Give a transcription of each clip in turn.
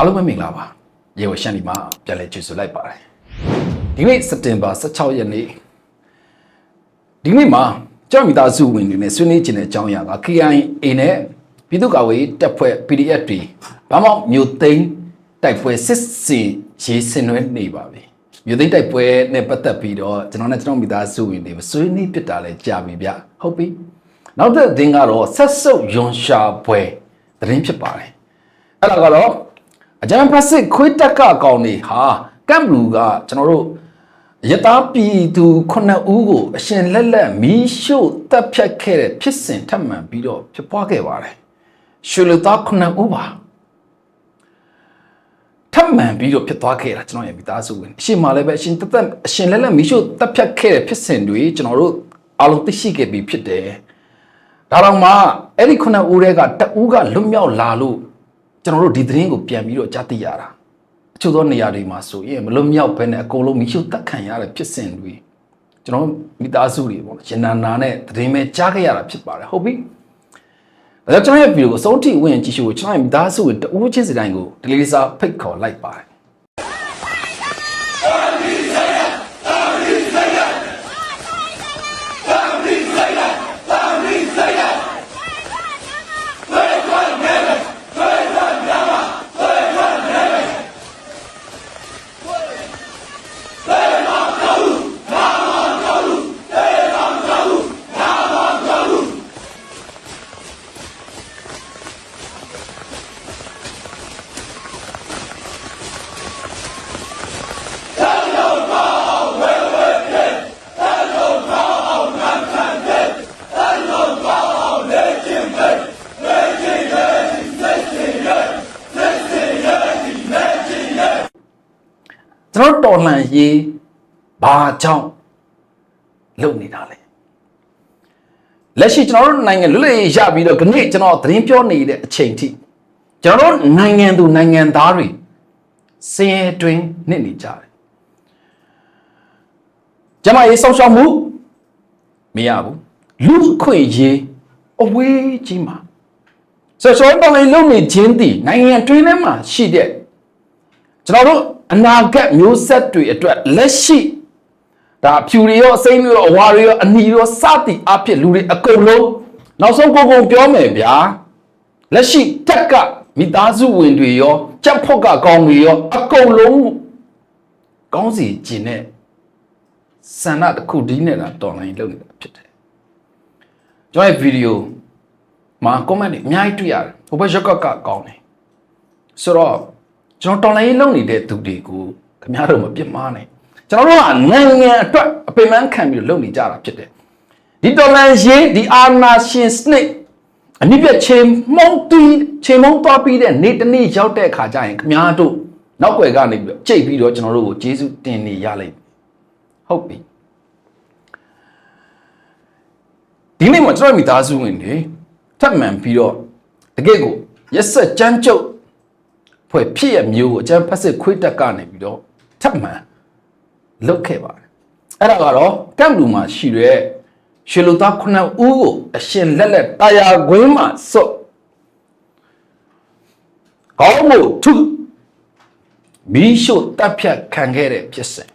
အားလုံးပဲမင်္ဂလာပါရေဝရှန်ဒီမှာပြန်လည်ကြိုဆိုလိုက်ပါတယ်ဒီနေ့စက်တင်ဘာ16ရက်နေ့ဒီနေ့မှာကြောက်မိသားစုဝင်တွေနဲ့ဆွေးနွေးခြင်းတဲ့အကြောင်းအရာက KIA နဲ့ပြည်သူ့ကာကွယ်ရေးတပ်ဖွဲ့ PDF တွေဘာမှမျိုးသိမ်းတိုက်ပွဲစစ်စင်ရေးဆင်နွှဲနေပါပြီမျိုးသိမ်းတိုက်ပွဲနဲ့ပတ်သက်ပြီးတော့ကျွန်တော်နဲ့ကျွန်တော်မိသားစုဝင်တွေဆွေးနွေးပြတာလဲကြာပြီဗျဟုတ်ပြီနောက်တဲ့သင်ကတော့ဆက်စုပ်ယွန်ရှာပွဲသတင်းဖြစ်ပါတယ်အဲ့ဒါကတော့ အကြံဖက်စစ်ခွေးတက်ကကောင်နေဟာကမ်ဘလူကကျွန်တော်တို့ရတာပြည်သူ9ဦးကိုအရှင်လက်လက်မီးရှို့တပ်ဖြတ်ခဲ့တဲ့ဖြစ်စဉ်ထပ်မံပြီးတော့ဖြစ်ပွားခဲ့ပါတယ်ရွှေလူသား9ဦးပါထပ်မံပြီးတော့ဖြစ်သွားခဲ့တာကျွန်တော်ရဲ့မိသားစုဝင်အရှင်မလည်းပဲအရှင်တက်တက်အရှင်လက်လက်မီးရှို့တပ်ဖြတ်ခဲ့တဲ့ဖြစ်စဉ်တွေကျွန်တော်တို့အားလုံးသိရှိခဲ့ပြီးဖြစ်တယ်ဒါတော့မှအဲ့ဒီ9ဦးတွေကတဦးကလွတ်မြောက်လာလို့ ကျွန်တော်တို့ဒီသတင်းကိုပြန်ပြီးတော့ကြားသိရတာအချို့သောနေရာတွေမှာဆိုရင်မလွတ်မြောက်ဘဲနဲ့အကုန်လုံးမိရှုတက်ခံရတဲ့ဖြစ်စဉ်တွေကျွန်တော်မိသားစုတွေပေါ့နော်ရင်နာနာနဲ့သတင်းပဲကြားခဲ့ရတာဖြစ်ပါတယ်ဟုတ်ပြီဒါကြောင့်ကျွန်တော်ရဲ့ဗီဒီယိုကိုအဆုံးထိဝင်ကြည့်ရှုဖို့ကျွန်တော်ရဲ့မိသားစုတွေတဦးချင်းစီတိုင်းကိုဒီလေးစားဖိတ်ခေါ်လိုက်ပါတယ် တော်တော်လှန်ရေးဘာကြောင့်လုပ်နေတာလဲလက်ရှိကျွန်တော်တို့နိုင်ငံလွတ်လပ်ရေးရပြီးတော့ခဏကျွန်တော်သတင်းပြောနေတဲ့အချိန်ထိကျွန်တော်တို့နိုင်ငံသူနိုင်ငံသားတွေစင်ရဲတွင်နစ်နေကြတယ်ကျမရေးဆောက်ရှောက်မှုမရဘူးလူအခွင့်အရေးအဝေးကြီးမှာဆိုတော့ကျွန်တော်တို့လုံနေခြင်းတည်နိုင်ငံတွင်းထဲမှာရှိတဲ့ကျွန်တော်တို့ အနာဂတ်မျိုးဆက်တွေအတွက်လက်ရှိဒါဖြူတွေရောအစိမ်းတွေရောအဝါတွေရောအနီရောစသည်အဖြစ်လူတွေအကုန်လုံးနောက်ဆုံးကိုကုန်ပြောမယ်ဗျာလက်ရှိတက်ကမိသားစုဝင်တွေရောကြက်ဖို့ကကောင်းတွေရောအကုန်လုံးကောင်းစီကျင်တဲ့ဆန္ဒတစ်ခုဒီနဲ့တာတော်လိုင်းလုပ်နေတာဖြစ်တယ်ကျွန်တော်ရဲ့ဗီဒီယိုမှာ comment တွေအများကြီးတွေ့ရတယ်ဟိုဘက်ရောက်ကကကောင်းတယ်ဆိုတော့ ကျွန်တော်တော်လိုင်းလုံးနေတဲ့သူတွေကိုခင်ဗျားတို့မပြစ်မှားနဲ့ကျွန်တော်တို့ကနိုင်ငံအတွက်အပိမန်းခံပြီးလုပ်နေကြတာဖြစ်တယ်ဒီတော်လိုင်းရေးဒီအာနာရှင်စနစ်အနိပြတ်ချိန်မှုံတီးချိန်မှုံသွားပြီးတဲ့နေ့တစ်နေ့ရောက်တဲ့အခါကျရင်ခင်ဗျားတို့နောက်ွယ်ကနေပြီးတော့ကြိတ်ပြီးတော့ကျွန်တော်တို့ကိုကျေးဇူးတင်နေရလိမ့်မယ်ဟုတ်ပြီဒီနေ့မှာကျွန်တော်မိသားစုဝင်တွေထပ်မံပြီးတော့တကယ့်ကိုရက်ဆက်ကြမ်းကြုတ် ဖွဲ့ဖြစ်ရမျိုးကိုအကျန်းဖက်စစ်ခွေးတက်ကနေပြီးတော့ထပ်မံလုတ်ခဲ့ပါတယ်အဲ့ဒါကတော့ကမ်ဘလူမှာရှိတဲ့ရွှေလူသားခုနှစ်ဦးကိုအရှင်လက်လက်တာယာခွင်းမှာစွတ်ကောင်းမှုထုမီးရှို့တပ်ဖြတ်ခံခဲ့တဲ့ဖြစ်စဉ်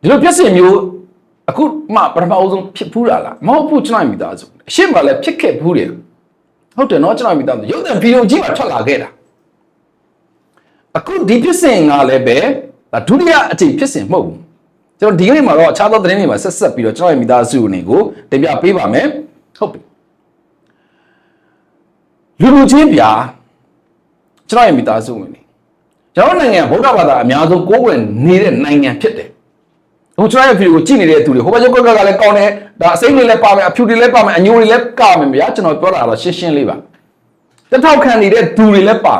ဒီလိုဖြစ်စဉ်မျိုးအခုမှပထမအဆုံးဖြစ်ဖူးတာလားမဟုတ်ဘူးကျွန်တော်မိသားစုအရှင်းမလည်းဖြစ်ခဲ့ဘူးတယ် ဟုတ်တယ်နော်ကျွန်တော်မိသားစုရုပ်သံဗီဒီယိုကြီးမှာထွက်လာခဲ့တာအခုဒီဖြစ်စဉ်ကလည်းပဲဒါဒုတိယအကြိမ်ဖြစ်စဉ်မဟုတ်ဘူးကျွန်တော်ဒီကနေ့မှာတော့အခြားသောသတင်းတွေမှာဆက်ဆက်ပြီးတော့ကျွန်တော်ရဲ့မိသားစုတွေကိုတင်ပြပေးပါမယ်ဟုတ်ပြီလူလူချင်းပြာကျွန်တော်ရဲ့မိသားစုဝင်တွေကျွန်တော်နိုင်ငံဗုဒ္ဓဘာသာအများဆုံးကိုးကွယ်နေတဲ့နိုင်ငံဖြစ်တယ် ဟိုကျွန်တော်ရဲ့ဗီဒီယိုကိုကြည့်နေတဲ့သူတွေဟိုဘက်ကျောက်ကကလည်းကောင်းတယ်ဒါအစိမ့်တွေလည်းပါမယ်အဖြူတွေလည်းပါမယ်အညိုတွေလည်းကမယ်ဗျာကျွန်တော်ပြောတာတော့ရှင်းရှင်းလေးပါတစ်ထောက်ခံနေတဲ့သူတွေလည်းပါ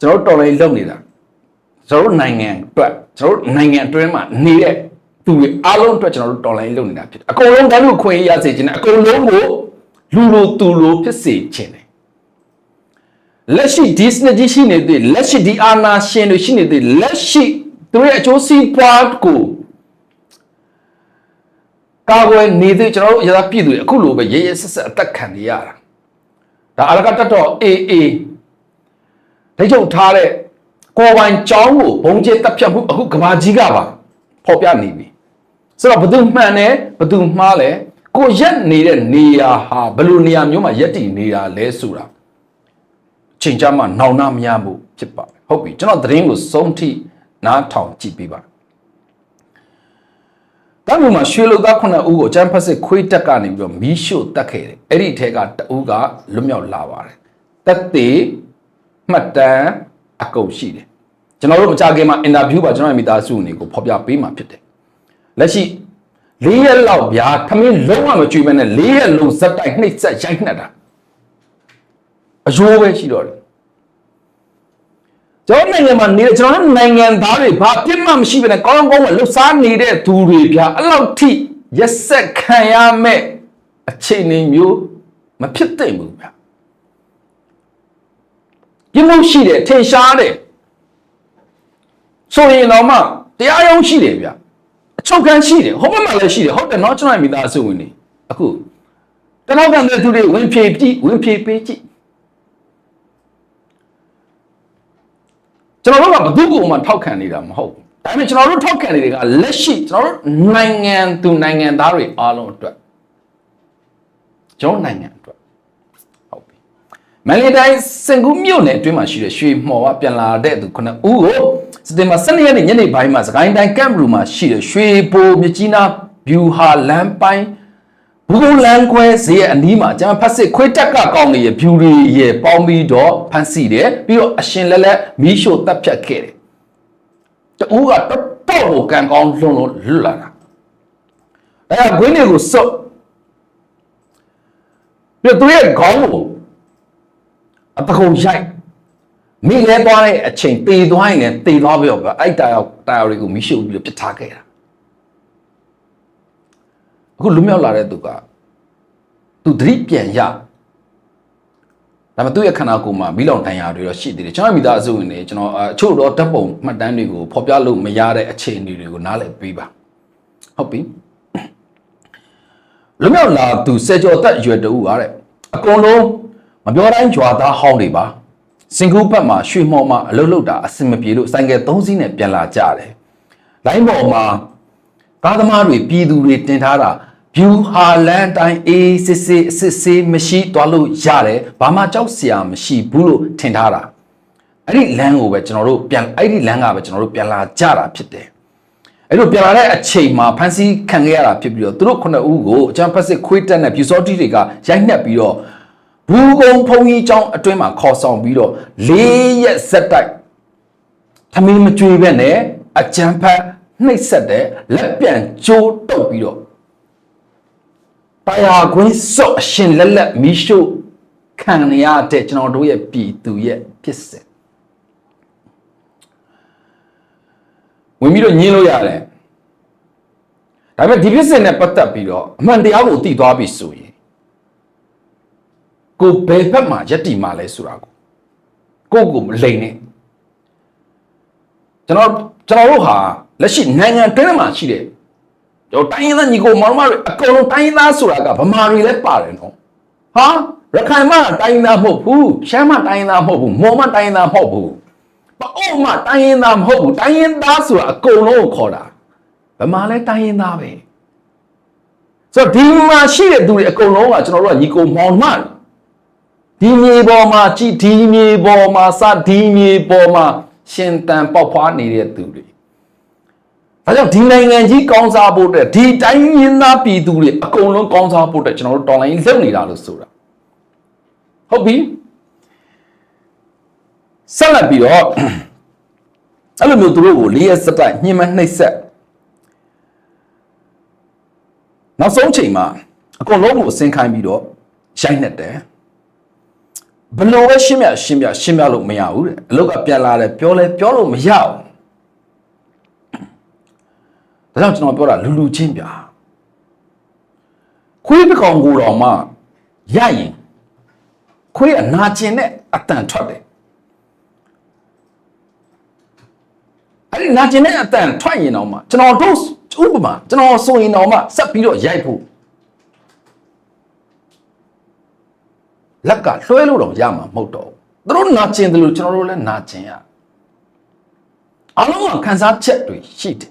ကျွန်တော်တော်လိုင်းလုံနေတာကျွန်တော်နိုင်ငံအတွက်ကျွန်တော်နိုင်ငံအတွင်းမှာနေတဲ့သူတွေအားလုံးအတွက်ကျွန်တော်တို့တော်လိုင်းလုံနေတာဖြစ်တယ်အကုန်လုံးဘာလို့ခွင့်ရစေချင်တယ်အကုန်လုံးကိုလူလိုသူလိုဖြစ်စေချင်တယ်လက်ရှိဒီစနစ်ကြီးရှိနေတဲ့လက်ရှိဒီအာနာရှင်တွေရှိနေတဲ့လက်ရှိ သူရဲ့အကျိုးစီးပွားကိုကာကွယ်နေတဲ့ကျွန်တော်တို့ရသပြည်သူတွေအခုလိုပဲရဲရဲဆက်ဆက်အသက်ခံနေရတာဒါအလကတက်တော့ AA ဒိတ်ချုပ်ထားတဲ့ကိုယ်ပိုင်ကြောင်းကိုဘုံကျဲတက်ဖြတ်မှုအခုကဘာကြီးကပါဖော်ပြနေပြီဆိုတော့ဘသူမှန်တယ်ဘသူမှားလဲကိုရက်နေတဲ့နေရာဟာဘယ်လိုနေရာမျိုးမှာရက်တည်နေတာလဲဆိုတာချိန်ကြမှာနောင်နာမရမှုဖြစ်ပါတယ်ဟုတ်ပြီကျွန်တော်သတင်းကိုစုံထိ နားထောင်ကြည့်ပေးပါတမ်းမှာရွှေလူသားခုနှစ်ဦးကိုအကျန်းဖက်စစ်ခွေးတက်ကနေပြီးတော့မီးရှို့တက်ခဲ့တယ်အဲ့ဒီထဲကတဦးကလွတ်မြောက်လာပါတယ်တက်သေးမှတ်တမ်းအကုန်ရှိတယ်ကျွန်တော်တို့မကြခင်မှာအင်တာဗျူးပါကျွန်တော်ရဲ့မိသားစုအနေကိုဖော်ပြပေးမှာဖြစ်တယ်လက်ရှိ၄ရက်လောက်ဗျာခမင်းလုံးဝမကြွေမဲ့နဲ့၄ရက်လုံးဇက်တိုက်နှိပ်စက်ရိုက်နှက်တာအယိုးပဲရှိတော့တယ် ကျွန်တော်နိုင်ငံမှာနေတဲ့ကျွန်တော်တို့နိုင်ငံသားတွေဘာပြစ်မှမရှိဘဲနဲ့ကောင်းကောင်းကလှုပ်ရှားနေတဲ့သူတွေဗျာအဲ့လောက်ထိရက်ဆက်ခံရမဲ့အခြေအနေမျိုးမဖြစ်သင့်ဘူးဗျာပြစ်မှုရှိတယ်ထင်ရှားတယ်ဆိုရင်တော့မှတရားရုံးရှိတယ်ဗျာအချုပ်ခန်းရှိတယ်ဟိုဘက်မှာလည်းရှိတယ်ဟုတ်တယ်နော်ကျွန်တော်ရဲ့မိသားစုဝင်နေအခုတနောက်ကန်တဲ့သူတွေဝင်ဖြေကြည့်ဝင်ဖြေပေးကြည့် ကျွန်တော်တို့ကဘယ်သူ့ကိုမှထောက်ခံနေတာမဟုတ်ဘူးဒါပေမဲ့ကျွန်တော်တို့ထောက်ခံနေတဲ့ကလက်ရှိကျွန်တော်တို့နိုင်ငံသူနိုင်ငံသားတွေအားလုံးအတွက်ကျွန်တော်နိုင်ငံအတွက်ဟုတ်ပြီမန္တလေးတိုင်းစင်ကူးမြို့နယ်အတွင်းမှာရှိတဲ့ရွှေမှော်ကပြန်လာတဲ့သူခုနှစ်ဦးကိုစက်တင်ဘာ12ရက်နေ့ညနေပိုင်းမှာစကိုင်းတိုင်းကမ်ဘရူမှာရှိတဲ့ရွှေဘိုမြကြီးနားဘျူဟာလမ်းပိုင်း ဘူကုလန်ခွဲဈေးရဲ့အနီးမှာကျွန်တော်ဖက်စစ်ခွေးတက်ကကောင်းနေရဲ့ view တွေရဲ့ပေါင်းပြီးတော့ဖန်စီတယ်ပြီးတော့အရှင်လက်လက်မီးရှို့တပ်ဖြတ်ခဲ့တယ်တူကတော်တော်ကိုကံကောင်းလွန်းလို့လွတ်လာတာအဲခွေးတွေကိုစုပ်ပြီးတော့သူရဲ့ခေါင်းကိုအပကုံရိုက်မိလဲသွားတဲ့အချိန်တေသွားရင်လည်းတေသွားပြီးတော့အဲ့တာယောတာယောတွေကိုမီးရှို့ပြီးတော့ပစ်ထားခဲ့တာ အခုလူမြောက်လာတဲ့သူကသူသတိပြန်ရဒါပေမဲ့သူ့ရဲ့ခန္ဓာကိုယ်မှာမီးလောင်တန်ရာတွေတော့ရှိသေးတယ်ကျွန်တော်မိသားစုဝင်နေကျွန်တော်အချို့တော့ဓာတ်ပုံမှတ်တမ်းတွေကိုဖော်ပြလို့မရတဲ့အခြေအနေတွေကိုနားလည်ပေးပါဟုတ်ပြီလူမြောက်လာသူစေကျော်သက်ရွယ်တူပါတဲ့အကုန်လုံးမပြောတိုင်းကြွာသားဟောင်းတွေပါစင်ကူးဘက်မှာရွှေမော်မှာအလုတ်လုတ်တာအစင်မပြေလို့ဆိုင်ကယ်၃စီးနဲ့ပြန်လာကြတယ်လိုင်းပေါ်မှာကားသမားတွေပြည်သူတွေတင်ထားတာ ဗျူဟာလန်တိုင်းအေးစစ်စစ်အစစ်စစ်မရှိသွားလို့ရတယ်ဘာမှကြောက်စရာမရှိဘူးလို့ထင်ထားတာအဲ့ဒီလမ်းကိုပဲကျွန်တော်တို့ပြန်အဲ့ဒီလမ်းကပဲကျွန်တော်တို့ပြန်လာကြတာဖြစ်တယ်အဲ့လိုပြန်လာတဲ့အချိန်မှာဖန်စီခံခဲ့ရတာဖြစ်ပြီးတော့သူတို့ခုနှစ်ဦးကိုအချမ်းဖက်စစ်ခွေးတက်နဲ့ပြူစောတိတွေကရိုက်နှက်ပြီးတော့ဘူကုံဖုံကြီးကျောင်းအတွင်းမှာခေါ်ဆောင်ပြီးတော့လေးရက်ဆက်တိုက်သမီးမကြွေပဲနဲ့အချမ်းဖက်နှိပ်ဆက်တဲ့လက်ပြန်ကျိုးတုပ်ပြီးတော့ ပါယာခွင်းစော့အရှင်လက်လက်မီးရှို့ခံရတဲ့ကျွန်တော်တို့ရဲ့ပြည်သူရဲ့ဖြစ်စဉ်ဝင်ပြီးတော့ညင်းလို့ရတယ်ဒါပေမဲ့ဒီဖြစ်စဉ်နဲ့ပတ်သက်ပြီးတော့အမှန်တရားကိုသိသွားပြီဆိုရင်ကိုဘယ်ဘက်မှာယက်တီမှာလဲဆိုတာကိုကိုကိုမလိန်နဲ့ကျွန်တော်ကျွန်တော်တို့ဟာလက်ရှိနိုင်ငံတွင်းမှာရှိတဲ့ ကျွန်တော်တိုင်းရင်းသားညီကိုမောင်မတွေအကုန်လုံးတိုင်းရင်းသားဆိုတာကဗမာတွေလည်းပါတယ်နော်ဟာရခိုင်မှတိုင်းရင်းသားမဟုတ်ဘူးရှမ်းမှတိုင်းရင်းသားမဟုတ်ဘူးမော်မှတိုင်းရင်းသားမဟုတ်ဘူးပအို့မှတိုင်းရင်းသားမဟုတ်ဘူးတိုင်းရင်းသားဆိုတာအကုန်လုံးကိုခေါ်တာဗမာလည်းတိုင်းရင်းသားပဲဆိုတော့ဒီမှာရှိတဲ့သူတွေအကုန်လုံးကကျွန်တော်တို့ကညီကိုမောင်မဒီမြေပေါ်မှာကြည်ဒီမြေပေါ်မှာစဒီမြေပေါ်မှာရှင်တန်ပေါက်ဖွားနေတဲ့သူတွေ ဒါကြောင့်ဒီနိုင်ငံကြီးကောင်းစားဖို့အတွက်ဒီတိုင်းရင်းသားပြည်သူတွေအကုန်လုံးကောင်းစားဖို့အတွက်ကျွန်တော်တို့တော်လိုင်းလုပ်နေတာလို့ဆိုတာဟုတ်ပြီဆက်လက်ပြီးတော့အဲ့လိုမျိုးသူတို့ကိုလေးရက်စက်တိုက်ညှဉ်းမနှိပ်စက်နောက်ဆုံးချိန်မှာအကုန်လုံးကိုအစင်ခိုင်းပြီးတော့ရိုက်နှက်တယ်ဘလို့ပဲရှင်းပြရှင်းပြရှင်းပြလို့မရဘူးတဲ့အလုတ်ကပြန်လာတယ်ပြောလဲပြောလို့မရဘူး ဒါကြောင့်ကျွန်တော်ပြောတာလူလူချင်းပြခွေးပကောင်ကိုတော့မှရရင်ခွေးအနာကျင်နဲ့အတန်ထွက်တယ်အဲ့ဒီနာကျင်တဲ့အတန်ထွက်ရင်တော့မှကျွန်တော်တို့ဥပမာကျွန်တော်ဆိုရင်တော့မှဆက်ပြီးတော့ရိုက်ဖို့လက်ကလွှဲလို့တော့ရမှာမဟုတ်တော့ဘူးသူတို့နာကျင်တယ်လို့ကျွန်တော်တို့လည်းနာကျင်ရအလုံးကခံစားချက်တွေရှိတယ်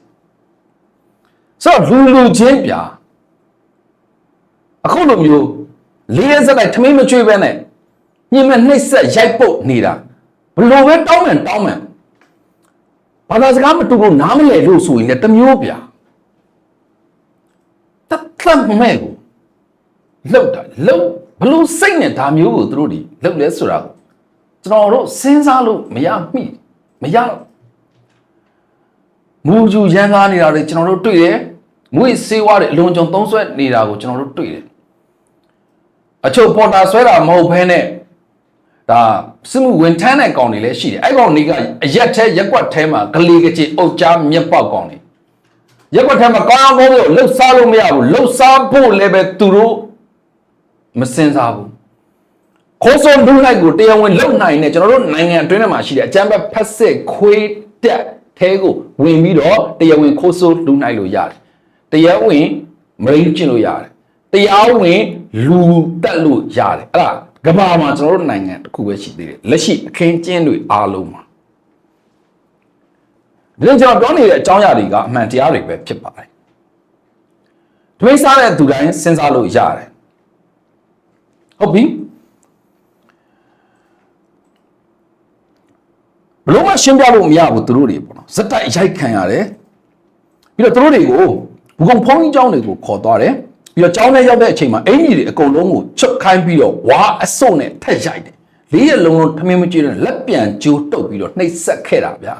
ဆိုတော့လူလူချင်းပြအခုလိုမျိုးလေးရက်စက်လိုက်ထမင်းမချွေးပဲနဲ့ညင်မဲ့နှိပ်ဆက်ရိုက်ပုတ်နေတာဘလို့ပဲတောင်းမှန်တောင်းမှန်ဘာသာစကားမတူလို့နားမလည်လို့ဆိုရင်လည်းတစ်မျိုးပြတတ်တတ်မဲ့ကိုလောက်တာလောက်ဘလို့စိတ်နဲ့ဒါမျိုးကိုသူတို့ဒီလောက်လဲဆိုတာကိုကျွန်တော်တို့စဉ်းစားလို့မရမိမရတော့ မူဂျူရန်ကားနေတာတွေကျွန်တော်တို့တွေ့တယ်ငွေစေးဝါးတွေအလွန်ကြုံသုံးဆွဲနေတာကိုကျွန်တော်တို့တွေ့တယ်အချို့ပေါ်တာဆွဲတာမဟုတ်ဘဲနဲ့ဒါစစ်မှုဝင်ထမ်းတဲ့ကောင်တွေလည်းရှိတယ်အဲ့ကောင်တွေကအရက်ထဲရက်ကွက်ထဲမှာဂလီကကြီးအုတ်ကြားမြက်ပေါက်ကောင်တွေရက်ကွက်ထဲမှာကောင်းကောင်းလို့လှုပ်ရှားလို့မရဘူးလှုပ်ရှားဖို့လည်းပဲသူတို့မစင်စားဘူးခိုးစုံဒုလိုက်ကိုတရားဝင်လုံနိုင်တဲ့ကျွန်တော်တို့နိုင်ငံအတွင်းထဲမှာရှိတဲ့အကြမ်းဖက်ဖက်စစ်ခွေးတက် ထဲကိုဝင်ပြီးတော့တရားဝင်ခိုးစုံဒုနိုင်လို့ရတယ်တရားဝင်မရင်းကျင့်လို့ရတယ်တရားဝင်လူတက်လို့ရတယ်အဲ့ဒါကမ္ဘာမှာကျွန်တော်တို့နိုင်ငံတစ်ခုပဲရှိသေးတယ်လက်ရှိအခင်းကျင်းတွေအားလုံးမှာဒီကျွန်တော်ပြောနေတဲ့အကြောင်းအရာတွေကအမှန်တရားတွေပဲဖြစ်ပါတယ်တွေးစားတဲ့သူတိုင်းစဉ်းစားလို့ရတယ်ဟုတ်ပြီ ဘလို့မှရှင်းပြလို့မရဘူးသူတို့တွေပေါ့နော်ဇက်တိုက်ရိုက်ခံရတယ်ပြီးတော့သူတို့တွေကိုဘူကုံဖုံးကြီးเจ้าတွေကိုခေါ်သွားတယ်ပြီးတော့เจ้าနဲ့ရောက်တဲ့အချိန်မှာအင်ကြီးတွေအကုန်လုံးကိုချွတ်ခိုင်းပြီးတော့ဝါအစုံနဲ့ထက်ရိုက်တယ်လေးရက်လုံးလုံးထမင်းမကြည့်တဲ့လက်ပြန်ကျိုးတုပ်ပြီးတော့နှိပ်စက်ခဲ့တာဗျာ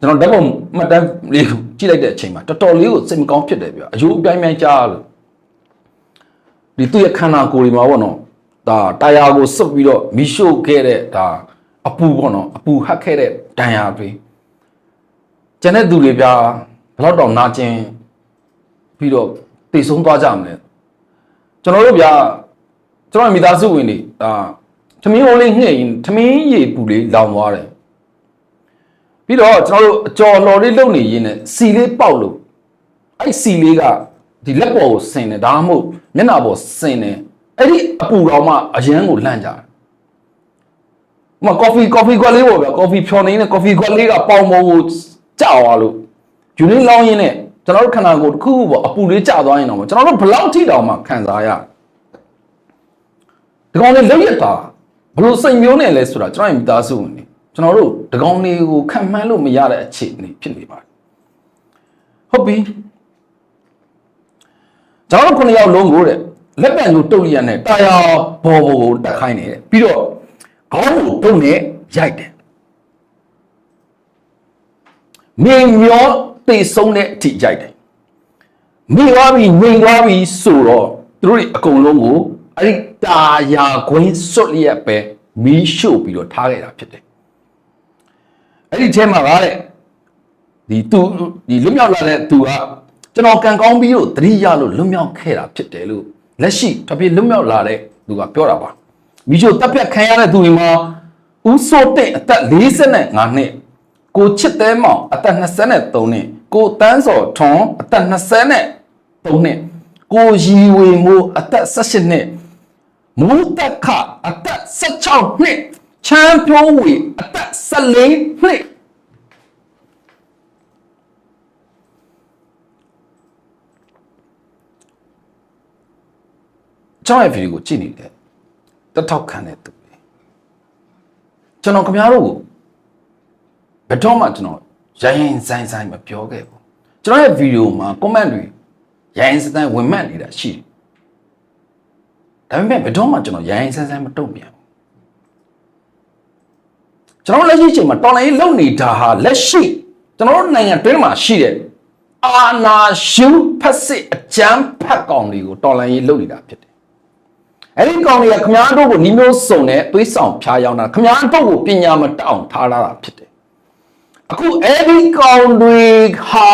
ကျွန်တော်ဓာတ်ပုံမှတ်တမ်းလေးကိုကြည့်လိုက်တဲ့အချိန်မှာတော်တော်လေးကိုစိတ်မကောင်းဖြစ်တယ်ဗျာအယိုးအပြိုင်ပြိုင်ကြားလို့ဒီသူ့ရဲ့ခန္ဓာကိုယ်တွေမှာပေါ့နော်ဒါတာယာကိုစုပ်ပြီးတော့မီရှို့ခဲ့တဲ့ဒါ အပူပေါ့နော်အပူဟတ်ခဲ့တဲ့ဒဏ်ရာတွေကျန်တဲ့သူတွေဗျာဘယ်တော့တောင်နာကျင်ပြီးတော့တည်ဆုံးသွားကြမလဲကျွန်တော်တို့ဗျာကျွန်တော်မိသားစုဝင်တွေဒါထမင်းအိုးလေးငှဲ့ရင်ထမင်းရေပူလေးလောင်သွားတယ်ပြီးတော့ကျွန်တော်တို့အကြော်လော်လေးလုံနေရင်းနဲ့စီလေးပေါက်လို့အဲ့စီလေးကဒီလက်ပေါ်ကိုဆင်တယ်ဒါမှမဟုတ်မျက်နှာပေါ်ဆင်တယ်အဲ့ဒီအပူတော်မှအရန်ကိုလှန့်ကြတယ် မကော်ဖီကော်ဖီခွက်လေးပေါ့ဗျာကော်ဖီဖြော်နေတဲ့ကော်ဖီခွက်လေးကပေါင်ပေါ်ကိုကြောက်သွားလို့ယူနေလောင်းရင်းနဲ့ကျွန်တော်တို့ခန္ဓာကိုယ်တစ်ခုခုပေါ့အပူလေးကျသွားရင်တော့ကျွန်တော်တို့ဘလောက်ထိတောင်မှခံစားရဒီကောင်လေးလောက်ရတာဘလို့စိတ်မျိုးနဲ့လဲဆိုတာကျွန်တော်မိသားစုဝင်နေကျွန်တော်တို့ဒီကောင်လေးကိုခံမှန်းလို့မရတဲ့အခြေအနေဖြစ်နေပါတယ်ဟုတ်ပြီကျွန်တော်တို့ခုနှစ်ယောက်လုံးကိုတဲ့လက်ပံကိုတုတ်ရနဲ့တာယာဘော်ဘော်ကိုတက်ခိုင်းနေတယ်ပြီးတော့ ခေါင်းကိုတုတ်နဲ့ရိုက်တယ်မင်းမျောတေဆုံးတဲ့အထိရိုက်တယ်မိသွားပြီငြိမ်သွားပြီဆိုတော့သူတို့တွေအကုန်လုံးကိုအဲ့ဒီတာယာခွင်းစွတ်လျက်ပဲမီးရှို့ပြီးတော့ထားခဲ့တာဖြစ်တယ်အဲ့ဒီထဲမှာကတဲ့ဒီသူဒီလွတ်မြောက်လာတဲ့သူကကျွန်တော်ကံကောင်းပြီးတော့တတိယလို့လွတ်မြောက်ခဲ့တာဖြစ်တယ်လို့လက်ရှိတပြေလွတ်မြောက်လာတဲ့သူကပြောတာပါ မိချိုတပ်ပြတ်ခံရတဲ့သူတွေမှာဦးစိုးတဲ့အသက်45နှစ်ကိုချစ်သေးမောင်အသက်23နှစ်ကိုတန်းစော်ထွန်းအသက်23နှစ်ကိုရီဝေမိုးအသက်18နှစ်မူတက်ခအသက်16နှစ်ချမ်းပြိုးဝေအသက်14နှစ်ကျွန်တော်ရဲ့ဗီဒီယိုကိုကြည့်နေတယ် တထောက်ခံတဲ့သူတွေကျွန်တော်ခင်ဗျားတို့ကိုဘယ်တော့မှကျွန်တော်ရိုင်းရင်ဆိုင်ဆိုင်မပြောခဲ့ဘူးကျွန်တော်ရဲ့ဗီဒီယိုမှာ comment တွေရိုင်းဆိုင်ဆိုင်ဝင်မှတ်နေတာရှိတယ်ဒါပေမဲ့ဘယ်တော့မှကျွန်တော်ရိုင်းဆိုင်ဆိုင်မတုံ့ပြန်ဘူးကျွန်တော်လက်ရှိအချိန်မှာတော်လိုင်းလုံနေတာဟာလက်ရှိကျွန်တော်တို့နိုင်ငံတွင်းမှာရှိတဲ့အာနာရှုဖက်စစ်အကြမ်းဖက်ကောင်တွေကိုတော်လိုင်းရေးလုပ်နေတာဖြစ်တယ် အဲ့ဒီကောင်တွေကခမားတို့ကိုနီးမျိုးစုံနဲ့သွေးဆောင်ဖျားယောင်းတာခမားတို့ကိုပညာမတောင်းထားလာတာဖြစ်တယ်အခုအဲ့ဒီကောင်တွေဟာ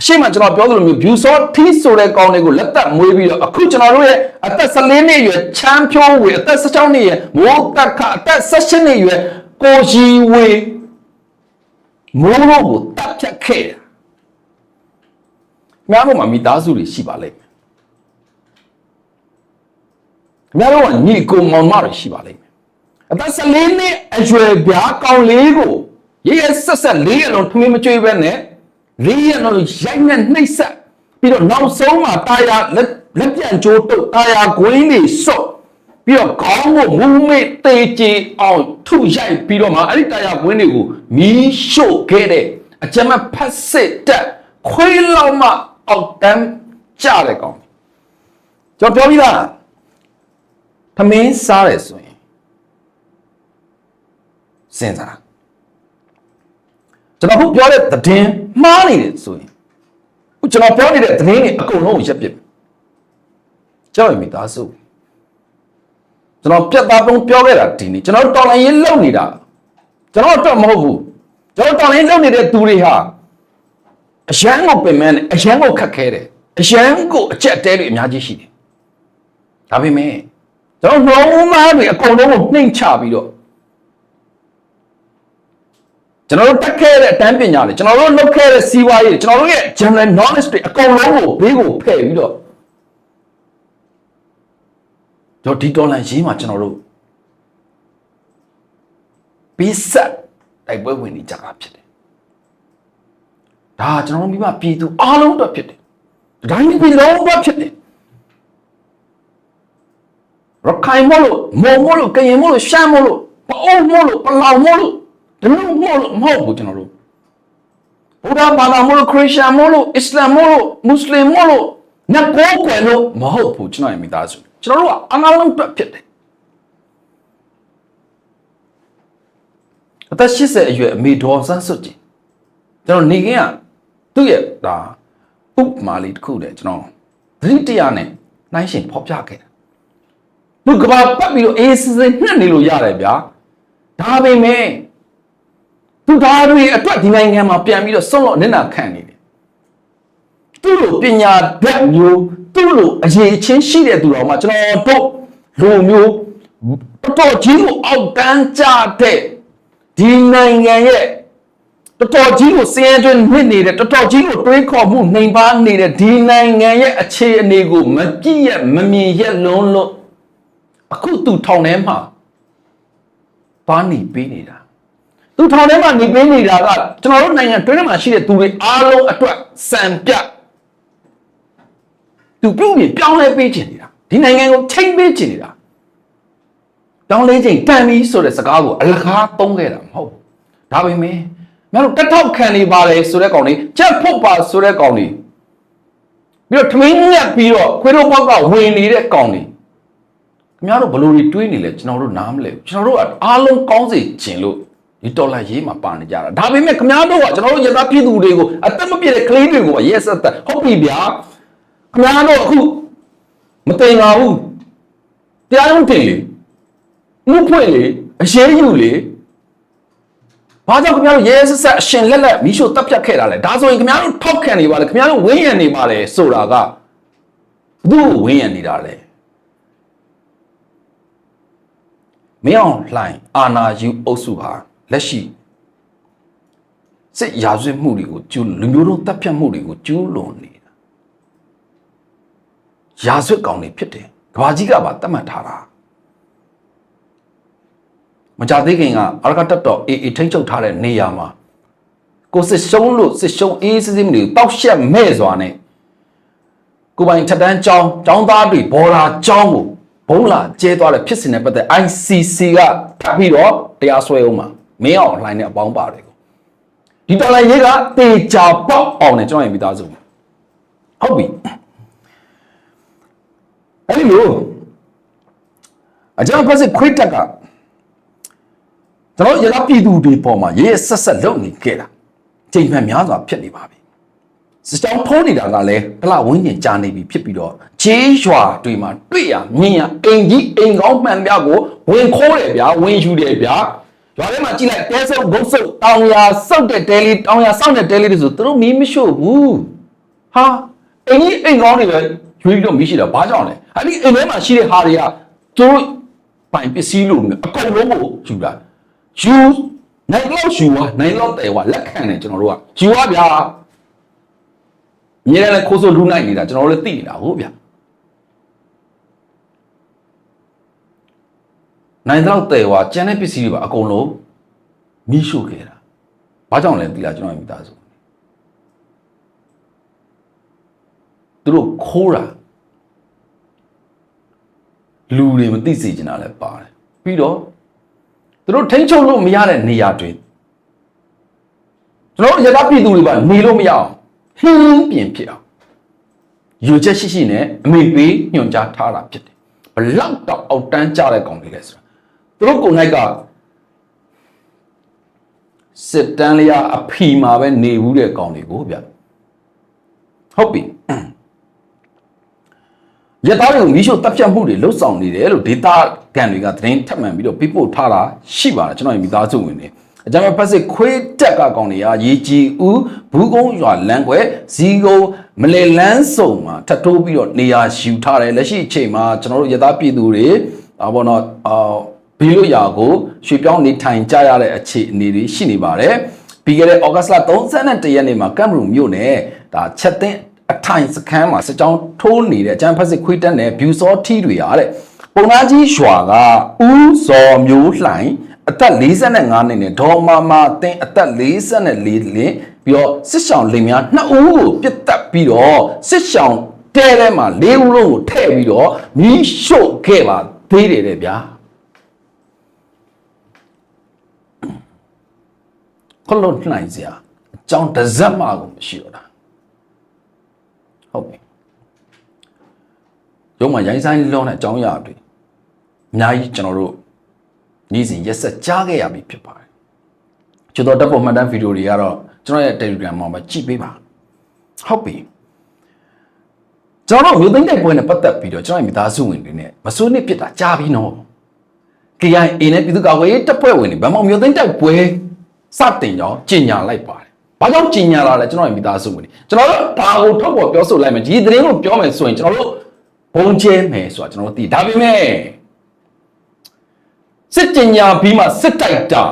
အရှိမကျွန်တော်ပြောသလိုမျိုး view shot ထီးဆိုတဲ့ကောင်တွေကိုလက်သက်မွေးပြီးတော့အခုကျွန်တော်တို့ရဲ့အသက်14နှစ်အရွယ်ချမ်းဖြိုးဝေအသက်16နှစ်အရွယ်မိုးတက်ခအသက်18နှစ်အရွယ်ကိုရှိဝေမိုးလို့ကိုတပ်ဖြတ်ခဲ့တာများလို့မှမိသားစုတွေရှိပါလိမ့်မယ် ခင်ဗျားတို့ကညီကိုမောင်မတွေရှိပါလိမ့်မယ်အသက်14နှစ်အရွယ်ပြားကောင်လေးကိုရေရဆက်ဆက်လေးရလုံးထမင်းမကျွေးပဲနဲ့လေးရလုံးရိုက်နဲ့နှိပ်ဆက်ပြီးတော့နောက်ဆုံးမှာတာယာလက်လက်ပြန်ကြိုးတုပ်တာယာကွင်းတွေစော့ပြီးတော့ခေါင်းကိုမူးမေ့တေချေအောင်ထုရိုက်ပြီးတော့မှအဲ့ဒီတာယာကွင်းတွေကိုမီးရှို့ခဲ့တဲ့အကြမ်းမဲ့ဖက်စစ်တက်ခွေးလောက်မှအောက်တန်းကြတဲ့ကောင်ကျွန်တော်ပြောပြီးသား သမင်းစားတယ်ဆိုရင်စဉ်းစားကျွန်တော်ခုပြောတဲ့သတင်းမှားနေတယ်ဆိုရင်ခုကျွန်တော်ပြောနေတဲ့သတင်းတွေအကုန်လုံးကိုရက်ပစ်ကြောက်ရမိသားစုကျွန်တော်ပြတ်သားပုံပြောခဲ့တာဒီနေ့ကျွန်တော်တော်လိုင်းရေးလုံနေတာကျွန်တော်တော့မဟုတ်ဘူးကျွန်တော်တော်လိုင်းလုံနေတဲ့သူတွေဟာအရန်ကိုပင်မနဲ့အရန်ကိုခက်ခဲတယ်အရန်ကိုအကျက်တဲတွေအများကြီးရှိတယ်ဒါပေမဲ့ ကျွန်တော်နှုံးသားတွေအကုန်လုံးကိုနှိမ့်ချပြီးတော့ကျွန်တော်တို့တက်ခဲ့တဲ့အတန်းပညာတွေကျွန်တော်တို့လုပ်ခဲ့တဲ့စီးပွားရေးတွေကျွန်တော်တို့ရဲ့ general knowledge တွေအကုန်လုံးကိုဘေးကိုဖယ်ပြီးတော့ကျွန်တော်ဒီဒေါ်လာရေးမှာကျွန်တော်တို့ပြီးဆက်တိုက်ပွဲဝင်နေကြတာဖြစ်တယ်ဒါကျွန်တော်တို့မိမပြည်သူအားလုံးအတွက်ဖြစ်တယ်ဒါတိုင်းပြည်လုံးအတွက်ဖြစ်တယ် ရခိုင်မလို့မုံမလို့ကရင်မလို့ရှမ်းမလို့ပအုံးမလို့ပလောင်မလို့ဒီလိုမလို့မဟုတ်ဘူးကျွန်တော်တို့ဘုရားဘာသာမလို့ခရစ်ယာန်မလို့အစ္စလာမ်မလို့မွတ်စလင်မလို့နတ်ကိုကွယ်လို့မဟုတ်ဘူးကျွန်တော်ရဲ့မိသားစုကျွန်တော်တို့ကအငါလုံးအတွက်ဖြစ်တယ်အသက်80အရွယ်အမေဒေါ်ဆန်းစွတ်ကြီးကျွန်တော်နေခင်ကသူ့ရဲ့ဒါဥပမာလေးတစ်ခုတည်းကျွန်တော်သတိတရားနဲ့နှိုင်းရှင်ဖော်ပြခဲ့တယ် သူကဘာပတ်ပြီးတော့အေးစစ်စစ်နှက်နေလို့ရတယ်ဗျာဒါပေမဲ့သူသားတွေအတွက်ဒီနိုင်ငံမှာပြန်ပြီးတော့ဆုံးလို့နစ်နာခံနေတယ်သူ့လိုပညာတတ်မျိုးသူ့လိုအရေးချင်းရှိတဲ့သူတော်မှကျွန်တော်တို့လူမျိုးတော်တော်ကြီးကိုအောက်တန်းကြတဲ့ဒီနိုင်ငံရဲ့တော်တော်ကြီးကိုစည်ရဲတွင်မြင့်နေတဲ့တော်တော်ကြီးကိုတွေးခေါ်မှုနှိမ်ပါနေတဲ့ဒီနိုင်ငံရဲ့အခြေအနေကိုမကြည့်ရမမြင်ရလုံးလို့ အခုသူထောင်ထဲမှာပါနေပေးနေတာသူထောင်ထဲမှာနေပေးနေတာကကျွန်တော်တို့နိုင်ငံတွင်းထဲမှာရှိတဲ့သူတွေအားလုံးအတွက်စံပြသူပြုတ်ပြီးပြောင်းလဲပေးချင်နေတာဒီနိုင်ငံကိုချိန်ပေးချင်နေတာပြောင်းလဲချိန်တန်ပြီးဆိုတဲ့စကားကိုအလကားသုံးခဲ့တာမဟုတ်ဘူးဒါပေမဲ့မင်းတို့တက်ထောက်ခံနေပါလေဆိုတဲ့ကောင်လေးချက်ဖို့ပါဆိုတဲ့ကောင်လေးပြီးတော့ထမင်းညက်ပြီးတော့ခွေးတို့ဘောက်ကဝင်နေတဲ့ကောင်လေး ခင်ဗျားတို့ဘလို့တွေတွေးနေလဲကျွန်တော်တို့နားမလဲဘူးကျွန်တော်တို့ကအားလုံးကောင်းစေချင်လို့ဒီတော်လာရေးမှာပါနေကြတာဒါပေမဲ့ခင်ဗျားတို့ကကျွန်တော်တို့ရသပြည်သူတွေကိုအသက်မပြည့်တဲ့ကလေးတွေကိုရဲစက်သက်ဟုတ်ပြီဗျာခင်ဗျားတို့အခုမတင်ပါဘူးတရားရုံးတင်လေမှုဖွင့်လေအရေးယူလေဘာကြောင့်ခင်ဗျားတို့ရဲစက်ဆက်အရှင်လက်လက်မီးရှို့တပ်ဖြတ်ခဲ့တာလဲဒါဆိုရင်ခင်ဗျားတို့ထောက်ခံနေပါလေခင်ဗျားတို့ဝင်းရံနေပါလေဆိုတာကဘသူ့ကိုဝင်းရံနေတာလဲ မင်းအောင်လှိုင်အာနာယူအုပ်စုဟာလက်ရှိစစ်ရာဇဝတ်မှုတွေကိုကျူးလူမျိုးတို့တပ်ဖြတ်မှုတွေကိုကျူးလွန်နေတာရာဇဝတ်ကောင်တွေဖြစ်တယ်ကဘာကြီးကပါတတ်မှတ်ထားတာမကြသေးခင်ကအရကတက်တော်အေးအေးထိမ့်ချုပ်ထားတဲ့နေရာမှာကိုစစ်ရှုံးလို့စစ်ရှုံးအေးစစ်စစ်မျိုးတောက်ရှက်မဲ့စွာနဲ့ကိုပိုင်ချက်တန်းចောင်းចောင်းသားတွေဘော်လာចောင်းကို ဘုံလာကျဲသွားတဲ့ဖြစ်စဉ်နဲ့ပတ်သက် ICC ကထပ်ပြီးတော့တရားစွဲအောင်မှာမင်းအောင်လှိုင်းနဲ့အပေါင်းပါတယ်ကိုဒီတော်လိုင်းရေးကတေချာပေါက်အောင်နဲ့ကျွန်တော်ရင်မိသားစုဟုတ်ပြီအဲ့ဒီလိုအကြောင်းဖက်စစ်ခွေးတက်ကကျွန်တော်ရလာပြည်သူတွေပေါ်မှာရဲရဲဆက်ဆက်လုပ်နေခဲ့တာချိန်မှန်များစွာဖြစ်နေပါပြီ စတောင်းထိုးနေတာကလည်းတလဝင်းကျင်ကြာနေပြီဖြစ်ပြီးတော့ဂျေးရွာတွေမှာတွေ့ရမြင်ရအိမ်ကြီးအိမ်ကောင်းမှန်ပြကိုဝင်ခိုးတယ်ဗျာဝင်ယူတယ်ဗျာရွာထဲမှာကြည့်လိုက်တဲဆုပ်ဘုတ်ဆုပ်တောင်ယာစောက်တဲ့တဲလေးတောင်ယာစောက်တဲ့တဲလေးတွေဆိုသူတို့မီးမရှို့ဘူးဟာအိမ်ကြီးအိမ်ကောင်းတွေပဲရွေးပြီးတော့မီးရှိတာဘာကြောင့်လဲအဲ့ဒီအိမ်ထဲမှာရှိတဲ့ဟာတွေကသူတို့ပိုင်ပစ္စည်းလို့အကုန်လုံးကိုယူတာယူနိုင်လောက်ယူွားနိုင်လောက်တယ်ွာလက်ခံတယ်ကျွန်တော်တို့ကယူွားဗျာ မြဲတယ်ခိုးဆိုလူနိုင်နေတာကျွန်တော်တို့လည်းသိနေတာဟုတ်ဗျာနိုင်တော့တယ်ဝါကျန်တဲ့ပစ္စည်းတွေပါအကုန်လုံးမိရှို့ခဲ့တာဘာကြောင့်လဲသိလားကျွန်တော်မိသားစုသူတို့ခိုးတာလူတွေမသိစေချင်တာလည်းပါတယ်ပြီးတော့သူတို့ထိန်းချုပ်လို့မရတဲ့နေရာတွေကျွန်တော်တို့ရသပြည်သူတွေပါနေလို့မရအောင် ဟင်းပြင်ဖြစ်အောင်ယူချက်ရှိရှိနဲ့အမေပေးညွှန်ကြားထားတာဖြစ်တယ်ဘလောက်တော့အောက်တန်းကြတဲ့ကောင်တွေလဲဆိုတာသူတို့ကိုယ်၌ကစစ်တမ်းလျာအဖီမှာပဲနေဘူးတဲ့ကောင်တွေကိုဗျဟုတ်ပြီရသားတွေကိုမိရှုတပ်ဖြတ်မှုတွေလှုပ်ဆောင်နေတယ်လို့ဒေတာကန်တွေကသတင်းထပ်မံပြီးတော့ပြပို့ထားတာရှိပါတယ်ကျွန်တော်မိသားစုဝင်တွေ အကြမ်းဖက်စစ်ခွေးတက်ကကောင်တွေကရေကြီးဦးဘူးကုန်းရွာလမ်းကွယ်ဇီကုန်းမလဲလန်းစုံမှာထပ်တိုးပြီးတော့နေရာယူထားတယ်လက်ရှိအချိန်မှာကျွန်တော်တို့ရသားပြည်သူတွေအာဘောနော်အာဘီလိုယာကိုရွှေပြောင်းနေထိုင်ကြရတဲ့အခြေအနေတွေရှိနေပါတယ်ပြီးခဲ့တဲ့ဩဂတ်စ်လ31ရက်နေ့မှာကမ်ဘရူမြို့နယ်ဒါချက်သိန်းအထိုင်စခန်းမှာစစ်ကြောင်းထိုးနေတဲ့အကြမ်းဖက်စစ်ခွေးတက်နဲ့ဗျူစောထီတွေရတဲ့ပုံနာကြီးရွာကဦးဇော်မျိုးလှိုင် အသက်45နှစ်နဲ့ဒေါ်မာမာတင်းအသက်44လင်းပြီးတော့စစ်ဆောင်လင်များနှစ်ဦးကိုပြစ်တက်ပြီးတော့စစ်ဆောင်တဲထဲမှာ၄ဦးလုံးကိုထည့်ပြီးတော့မီးရှို့ခဲ့ပါသေးတယ်တဲ့ဗျာခလုံးနိုင်စရာအကြောင်းတစ်စက်မှကိုမရှိတော့တာဟုတ်ပြီရုံးမှာရိုင်းဆိုင်လုံးတဲ့အကြောင်းအရာတွေအများကြီးကျွန်တော်တို့ နေ့စဉ်ရက်ဆက်ကြားခဲ့ရပြီဖြစ်ပါတယ်ကျွန်တော်တပ်ပေါ်မှတ်တမ်းဗီဒီယိုတွေကတော့ကျွန်တော်ရဲ့ Telegram မှာပဲကြည့်ပေးပါဟုတ်ပြီကျွန်တော်တို့မြို့သိမ်းတဲ့ပွဲနဲ့ပတ်သက်ပြီးတော့ကျွန်တော်ရဲ့မိသားစုဝင်တွေနဲ့မစိုးနစ်ဖြစ်တာကြားပြီးနော် KIA နဲ့ပြည်သူ့ကာကွယ်ရေးတပ်ဖွဲ့ဝင်တွေဗမောင်မြို့သိမ်းတိုက်ပွဲစတင်ကြောင်းကြေညာလိုက်ပါတယ်။ဘာကြောင့်ကြေညာလာလဲကျွန်တော်ရဲ့မိသားစုဝင်တွေကျွန်တော်တို့ဒါကိုထုတ်ပေါ်ပြောဆိုလိုက်မယ်ဒီသတင်းကိုပြောမယ်ဆိုရင်ကျွန်တော်တို့ဘုံကျဲမယ်ဆိုတာကျွန်တော်တို့သိဒါပေမဲ့ စစ်ကြေညာပြီးမှစစ်တိုက်တာ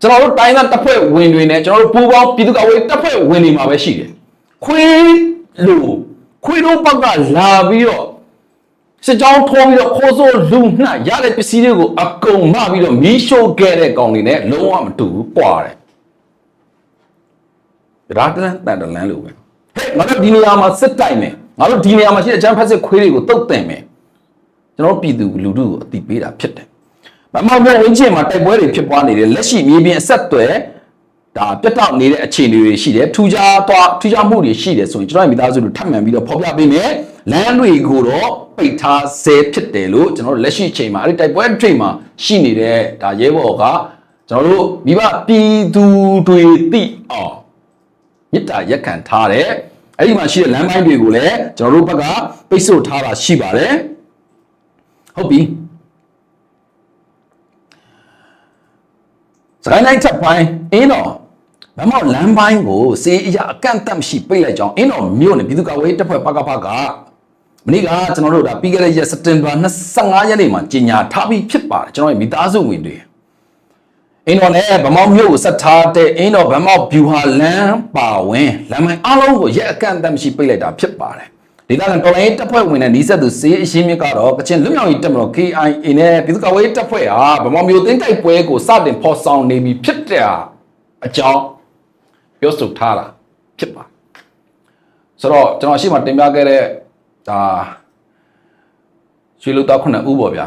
ကျွန်တော်တို့တိုင်းသားတပ်ဖွဲ့ဝင်တွေနဲ့ကျွန်တော်တို့ပူးပေါင်းပြည်သူ့ကာကွယ်ရေးတပ်ဖွဲ့ဝင်တွေမှာပဲရှိတယ်။ခွေးလို့ခွေးတို့ဘက်ကလာပြီးတော့စစ်ကြောင်းထိုးပြီးတော့ခိုးစိုးလူနှံ့ရတဲ့ပစ္စည်းတွေကိုအကုန်မပြီးတော့မီးရှို့ခဲ့တဲ့ကောင်တွေနဲ့လုံးဝမတူဘူးပွာတယ်ရာတလန်တန်တလန်လို့ပဲဟဲ့ငါတို့ဒီနေရာမှာစစ်တိုက်မယ်ငါတို့ဒီနေရာမှာရှိတဲ့အချမ်းဖက်စစ်ခွေးတွေကိုတုတ်တင်မယ်ကျွန်တော်ပြည်သူလူထုကိုအတိပေးတာဖြစ်တယ် မမောင်ပြန်ဝင်းချင်းမှာတိုက်ပွဲတွေဖြစ်ပွားနေတယ်လက်ရှိမြေပြင်အဆက်အသွယ်ဒါပြတ်တောက်နေတဲ့အခြေအနေတွေရှိတယ်ထူးခြားသွားထူးခြားမှုတွေရှိတယ်ဆိုရင်ကျွန်တော်ရဲ့မိသားစုတို့ထပ်မံပြီးတော့ဖော်ပြပေးမယ်လမ်းတွေကိုတော့ပိတ်ထားဆဲဖြစ်တယ်လို့ကျွန်တော်တို့လက်ရှိအချိန်မှာအဲ့ဒီတိုက်ပွဲအချိန်မှာရှိနေတဲ့ဒါရဲဘော်ကကျွန်တော်တို့မိဘပြည်သူတွေသိအောင်မေတ္တာရက်ခံထားတယ်အဲ့ဒီမှာရှိတဲ့လမ်းပိုင်းတွေကိုလည်းကျွန်တော်တို့ဘက်ကပိတ်ဆို့ထားတာရှိပါတယ်ဟုတ်ပြီ ကိုင်းတိုင်းချက်ပိုင်းအင်းတော်မမောက်လမ်းပိုင်းကိုစေးအရာအကန့်အသတ်မရှိပိတ်လိုက်ကြောင်းအင်းတော်မြို့နယ်ပြည်သူ့ကာကွယ်ရေးတပ်ဖွဲ့ပကဖကမနေ့ကကျွန်တော်တို့ဒါပြီးခဲ့တဲ့ရက်စက်တင်ဘာ25ရက်နေ့မှာကြီးညာထားပြီးဖြစ်ပါတယ်ကျွန်တော်ရဲ့မိသားစုဝင်တွေအင်းတော်နဲ့ဗမောက်မြို့ကိုဆက်ထားတဲ့အင်းတော်ဗမောက်ဗျူဟာလမ်းပါဝင်လမ်းမိုင်းအားလုံးကိုရက်အကန့်အသတ်မရှိပိတ်လိုက်တာဖြစ်ပါတယ် ဒေသခံတော်လိုင်းတပ်ဖွဲ့ဝင်တဲ့နီးစပ်သူစေးအရှင်းမြစ်ကတော့ကချင်လွတ်မြောက်ရေးတပ်မတော် KIA နဲ့ပြည်သူ့ကာကွယ်ရေးတပ်ဖွဲ့ဟာဗမောက်မြို့သိမ်းတိုက်ပွဲကိုစတင်ဖော်ဆောင်နေပြီဖြစ်တဲ့အကြောင်းပြောဆိုထားတာဖြစ်ပါဆိုတော့ကျွန်တော်ရှေ့မှာတင်ပြခဲ့တဲ့ဒါရွှေလူသားခုနှစ်ဦးပေါ့ဗျာ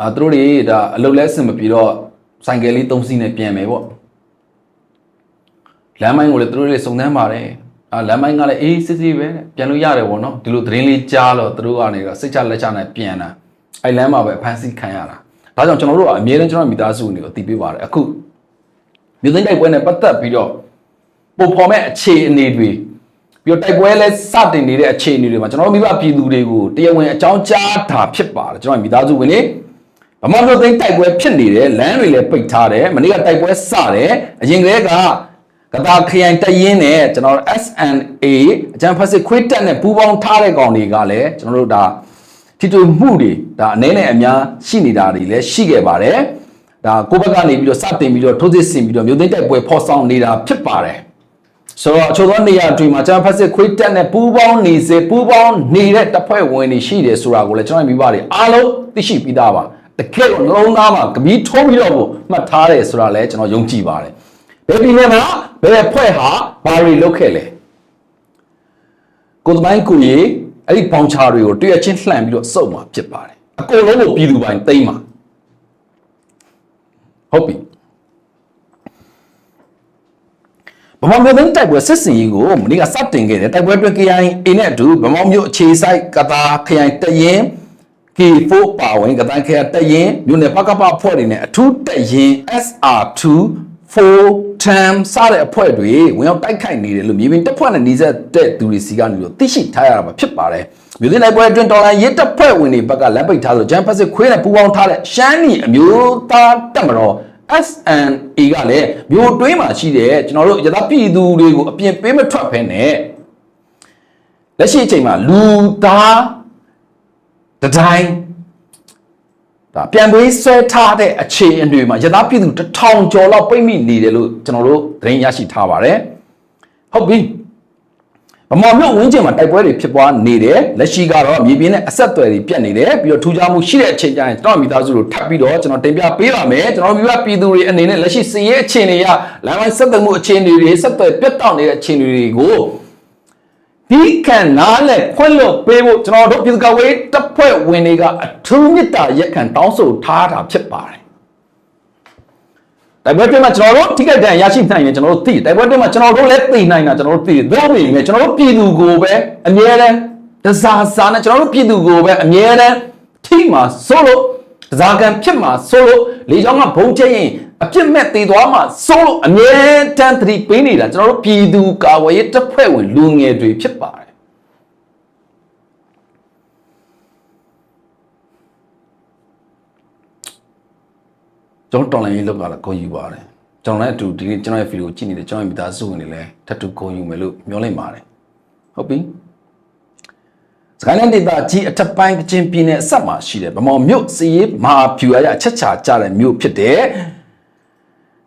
အာသူတို့တွေဒါအလုပ်လဲအဆင်မပြေတော့ဆိုင်ကယ်လေး၃စီးနဲ့ပြန်မယ်ပေါ့လမ်းမိုင်းကိုလည်းသူတို့တွေစုံစမ်းပါတယ် အာလမ်းမိုင်းကလည်းအေးစစ်စစ်ပဲတဲ့ပြန်လို့ရတယ်ပေါ့နော်ဒီလိုသတင်းလေးကြားလို့သူတို့ကနေတော့စိတ်ချလက်ချနဲ့ပြန်တာအဲ့လမ်းမှာပဲအဖမ်းဆီးခံရတာဒါကြောင့်ကျွန်တော်တို့ကအမြဲတမ်းကျွန်တော်မိသားစုတွေကိုအတည်ပြုပါတယ်အခုမြို့သိမ်းတိုက်ပွဲနဲ့ပတ်သက်ပြီးတော့ပုံဖော်မဲ့အခြေအနေတွေပြီးတော့တိုက်ပွဲလဲစတင်နေတဲ့အခြေအနေတွေမှာကျွန်တော်တို့မိဘပြည်သူတွေကိုတရားဝင်အကြောင်းကြားတာဖြစ်ပါတယ်ကျွန်တော်မိသားစုဝင်တွေဗမာမြို့သိမ်းတိုက်ပွဲဖြစ်နေတယ်လမ်းတွေလည်းပိတ်ထားတယ်မနေ့ကတိုက်ပွဲစတယ်အရင်ကတည်းက ကတာခရိုင်တရင်နဲ့ကျွန်တော် SNA အကြံဖက်စစ်ခွေးတက်နဲ့ပူးပေါင်းထားတဲ့ကောင်တွေကလည်းကျွန်တော်တို့ဒါထိတွေ့မှုတွေဒါအနေနဲ့အများရှိနေတာတွေလည်းရှိခဲ့ပါတယ်ဒါကိုဘက်ကနေပြီးတော့စတင်ပြီးတော့ထိုးစစ်ဆင်ပြီးတော့မြို့သိမ်းတိုက်ပွဲဖော်ဆောင်နေတာဖြစ်ပါတယ်ဆိုတော့အချို့သောနေရာတွေမှာကျွန်တော်ဖက်စစ်ခွေးတက်နဲ့ပူးပေါင်းနေစေပူးပေါင်းနေတဲ့တပ်ဖွဲ့ဝင်တွေရှိတယ်ဆိုတာကိုလည်းကျွန်တော်မိဘတွေအားလုံးသိရှိပြီးသားပါတကယ်တော့နှလုံးသားမှာကပီးထိုးပြီးတော့ကိုမှတ်ထားတယ်ဆိုတာလည်းကျွန်တော်ယုံကြည်ပါတယ်ဘယ်ပြည်နယ်မှာ ဘယ်အဖွဲ့ဟာဘာတွေလုပ်ခဲ့လဲကိုယ်သမိုင်းကိုကြီးအဲ့ဒီဘောင်ချာတွေကိုတရချင်းလှန်ပြီးတော့စုပ်မှာဖြစ်ပါတယ်အကုန်လုံးကိုပြည်သူပိုင်းသိမ်းမှာဟုတ်ပြီဗမာမျိုးသိန်းတိုက်ပွဲစစ်စင်ကြီးကိုမနေ့ကစတင်ခဲ့တယ်တိုက်ပွဲအတွက် KIA နဲ့အတူဗမာမျိုးအခြေဆိုင်ကတာခရိုင်တရင် K4 ပါဝင်ကတန်းခရတရင်မြို့နယ်ပကပအဖွဲ့တွေနဲ့အထူးတရင် SR2 4 term စတဲ့အဖွဲ့တွေဝင်ရောက်တိုက်ခိုက်နေတယ်လို့မြေပြင်တပ်ဖွဲ့နဲ့နှီးစပ်တဲ့သူတွေစီကနေလို့သိရှိထားရတာပါဖြစ်ပါတယ်မြို့နယ်ပွဲအတွင်းဒေါ်လာရစ်တပ်ဖွဲ့ဝင်တွေဘက်ကလက်ပိတ်ထားလို့ဂျမ်ပစစ်ခွေးနဲ့ပူးပေါင်းထားတဲ့ရှမ်းနီအမျိုးသားတပ်မတော် SNA ကလည်းမြို့တွင်းမှာရှိတဲ့ကျွန်တော်တို့ရသပြည်သူတွေကိုအပြင်ပေးမထွက်ဖဲနဲ့လက်ရှိအချိန်မှာလူသားတတိုင်း ဒါပြန်ပေးဆွဲထားတဲ့အခြေအနေမှာရသပြည်သူတစ်ထောင်ကျော်လောက်ပြိမိနေတယ်လို့ကျွန်တော်တို့သတင်းရရှိထားပါတယ်ဟုတ်ပြီဗမာမြို့ဝင်းကျင်မှာတိုက်ပွဲတွေဖြစ်ပွားနေတယ်လက်ရှိကတော့မြေပြင်နဲ့အဆက်အသွယ်တွေပြတ်နေတယ်ပြီးတော့ထူးခြားမှုရှိတဲ့အချိန်ကျရင်ကျွန်တော်မိသားစုတို့ထပ်ပြီးတော့ကျွန်တော်တင်ပြပေးပါမယ်ကျွန်တော်မိဘပြည်သူတွေအနေနဲ့လက်ရှိစည်ရဲအခြေအနေရလမ်းပိုင်းဆက်သွယ်မှုအခြေအနေတွေဆက်သွယ်ပြတ်တောက်နေတဲ့အခြေအနေတွေကို ဒီခံနားလဲခွင့်လွတ်ပေးဖို့ကျွန်တော်တို့ပြည်သူ့ကဝေးတပ်ဖွဲ့ဝင်တွေကအထူးမြတ်တာရက်ခံတောင်းဆိုထားတာဖြစ်ပါတယ်တိုက်ပွဲတွင်းမှာကျွန်တော်တို့ထိခိုက်ဒဏ်ရာရရှိနိုင်ရင်ကျွန်တော်တို့သိတယ်တိုက်ပွဲတွင်းမှာကျွန်တော်တို့လည်းသိနိုင်တာကျွန်တော်တို့သိတယ်ဒါပေမဲ့ကျွန်တော်တို့ပြည်သူကိုပဲအမြဲတမ်းတစားစားနဲ့ကျွန်တော်တို့ပြည်သူကိုပဲအမြဲတမ်းထိမှာစိုးလို့တစားကံဖြစ်မှာစိုးလို့လေကြောင်းကဘုံကျရင် အပြစ်မဲ့တည်သွားမှာစိုးလို့အမြဲတမ်းသတိပေးနေတာကျွန်တော်တို့ပြည်သူကာဝေးရေးတပ်ဖွဲ့ဝင်လူငယ်တွေဖြစ်ပါတယ်ကျွန်တော်တော်လိုင်းရေးလောက်ကလည်းကိုယူပါတယ်ကျွန်တော်လည်းအတူဒီနေ့ကျွန်တော်ရဲ့ဗီဒီယိုကြည့်နေတဲ့ကျွန်တော်ရဲ့မိသားစုဝင်တွေလည်းထပ်တူကိုယူမယ်လို့မျှော်လင့်ပါတယ်ဟုတ်ပြီစကိုင်းလန်ဒေတာကြီးအထက်ပိုင်းကချင်းပြည်နယ်အဆက်မှာရှိတယ်ဗမော်မြို့စီရေးမဟာဖြူရရချက်ချာကြတဲ့မြို့ဖြစ်တ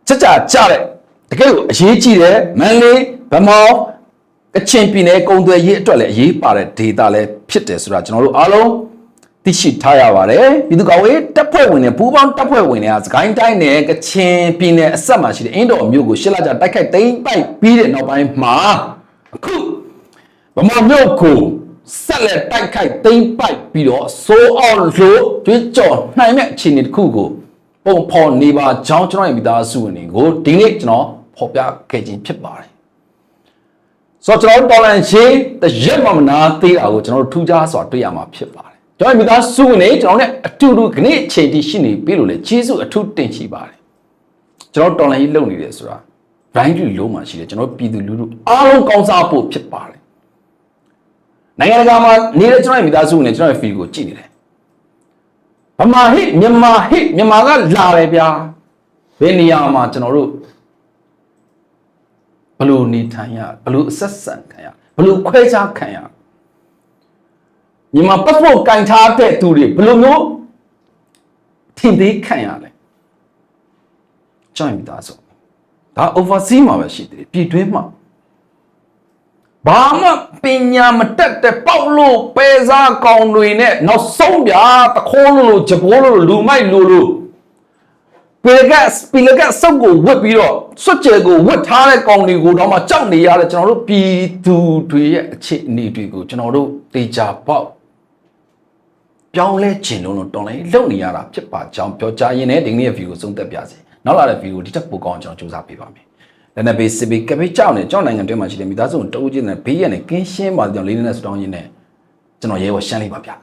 ယ်ချက်ချာကြတဲ့တကယ်ကိုအရေးကြီးတယ်မန်လေးဗမော်ကချင်ပြည်နယ်ကုံသွယ်ရေးအတွက်လည်းအရေးပါတဲ့ဒေတာလည်းဖြစ်တယ်ဆိုတာကျွန်တော်တို့အားလုံးသိရှိထားရပါတယ်ပြည်သူ့ကောင်ဝေးတပ်ဖွဲ့ဝင်တွေပူးပေါင်းတပ်ဖွဲ့ဝင်တွေကစကိုင်းတိုင်းနယ်ကချင်ပြည်နယ်အဆက်မှာရှိတဲ့အင်းတော်အမျိုးကိုရှစ်လကြာတိုက်ခိုက်သိမ်းပိုက်ပြီးတဲ့နောက်ပိုင်းမှာအခုဗမာမြို့ကိုဆက်လက်တိုက်ခိုက်သိမ်းပိုက်ပြီးတော့စိုးအောင်လို့ကြွေးကြော်နိုင်မဲ့အခြေအနေတစ်ခုကို ပုံဖော်နေပါကြောင်းကျွန်တော်ရဲ့မိသားစုဝင်တွေကိုဒီနေ့ကျွန်တော်ဖော်ပြခဲ့ခြင်းဖြစ်ပါတယ်ဆိုတော့ကျွန်တော်တော်လန်ရှင်းတရက်မှမနာသေးတာကိုကျွန်တော်တို့ထူးခြားစွာတွေ့ရမှာဖြစ်ပါတယ်ကျွန်တော်မိသားစုဝင်တွေကျွန်တော်နဲ့အတူတူခဏအချိန်တည်းရှိနေပြီလို့လေကျေးဇူးအထူးတင်ရှိပါတယ်ကျွန်တော်တော်လန်ကြီးလုပ်နေတယ်ဆိုတာ blind လူလုံးမှာရှိတယ်ကျွန်တော်ပြည်သူလူထုအားလုံးကောင်းစားဖို့ဖြစ်ပါတယ်နိုင်ငံတကာမှာနေတဲ့ကျွန်တော်ရဲ့မိသားစုဝင်တွေကျွန်တော်ရဲ့ feel ကိုကြည့်နေတယ် ဗမာဟိမြန်မာဟိမြန်မာကလာတယ်ဗျာဘယ်နေရာမှာကျွန်တော်တို့ဘလို့နေထိုင်ရဘလို့အဆက်ဆံခံရဘလို့ခွဲခြားခံရမြန်မာ passport ကင်ထားတဲ့သူတွေဘလို့မျိုးထင်သေးခံရလဲကျွန်တော်မိသားစုဒါ overseas မှာပဲရှိသေးတယ်ပြည်တွင်းမှာ ဘာမှပညာမတက်တဲ့ပေါက်လို့ပဲစားကောင်တွေနဲ့နောက်ဆုံးဗျာတခိုးလို့လို့ဂျပိုးလို့လူမိုက်လို့လို့ပေကက်ပီလကက်စုပ်ကိုဝတ်ပြီးတော့စွတ်ကြဲကိုဝတ်ထားတဲ့ကောင်တွေကိုတော့မှကြောက်နေရတယ်ကျွန်တော်တို့ပြည်သူတွေရဲ့အခြေအနေတွေကိုကျွန်တော်တို့တေချာပေါက်ပြောင်းလဲခြင်းလုံးလုံးတော်လိုင်းလုံနေရတာဖြစ်ပါကြောင်းပြောကြားရင်းနဲ့ဒီနေ့ရဲ့ဗီဒီယိုဆုံးသက်ပြစေနောက်လာတဲ့ဗီဒီယိုဒီတက်ပိုကောင်းအောင်ကျွန်တော်စူးစမ်းပေးပါမယ် လက်နက်ဘေးစစ်ဘေးကပိတ်ကြောက်နေကြောက်နိုင်ငံတွင်းမှာရှိတဲ့မိသားစုတအုပ်ချင်းနဲ့ဘေးရနဲ့ကင်းရှင်းပါကြောင်းလေးနဲ့ဆူတောင်းရင်းနဲ့ကျွန်တော်ရဲဘော်ရှမ်းလေးပါဗျာ